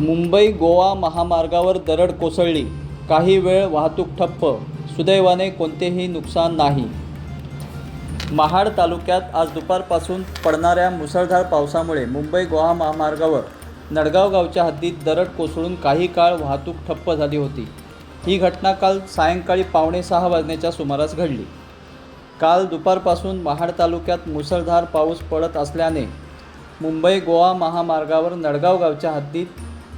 मुंबई गोवा महामार्गावर दरड कोसळली. काही वेळ वाहतूक ठप्प. सुदैवाने कोणतेही नुकसान नाही. महाड तालुक्यात आज दुपारपासून पडणाऱ्या मुसळधार पावसामुळे मुंबई गोवा महामार्गावर नडगाव गावच्या हद्दीत दरड कोसळून काही काळ वाहतूक ठप्प झाली होती. ही घटना काल सायंकाळी पावणे सहा वाजण्याच्या सुमारास घडली. काल दुपारपासून महाड तालुक्यात मुसळधार पाऊस पडत असल्याने मुंबई गोवा महामार्गावर नडगाव गावच्या हद्दीत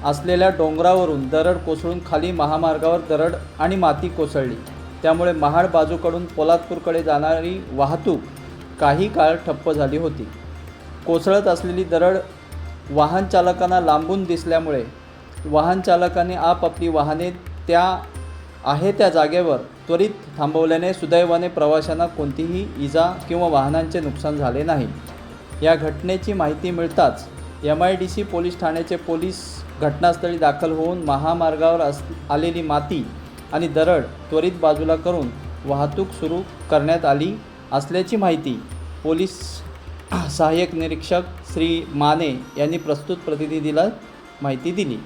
असलेल्या डोंगरावरून दरड कोसळून खाली महामार्गावर दरड आणि माती कोसळली. त्यामुळे महाड बाजूकडून पोलादपूरकडे जाणारी वाहतूक काही काळ ठप्प झाली होती. कोसळत असलेली दरड वाहन चालकांना लांबून दिसल्यामुळे वाहन चालकाने आपापली वाहने त्या आहे त्या जागेवर त्वरित थांबवल्याने सुदैवाने प्रवाशांना कोणतीही इजा किंवा वाहनांचे नुकसान झाले नाही. या घटनेची माहिती मिळताच M I D C police ठाण्याचे पोलीस घटनास्थळी दाखल होऊन महामार्गावर अस आलेली माती आणि दरड त्वरित बाजूला करून वाहतूक सुरू करण्यात आली असल्याची माहिती पोलीस सहाय्यक निरीक्षक श्री माने यांनी प्रस्तुत प्रतिनिधीला माहिती दिली.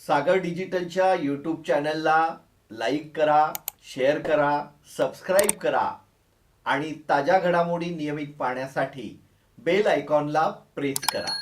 सागर डिजिटलच्या यूट्यूब चॅनलला लाईक करा शेअर करा सबस्क्राईब करा. आणि ताज्या घडामोडी नियमित पाहण्यासाठी बेल आयकॉनला प्रेस करा.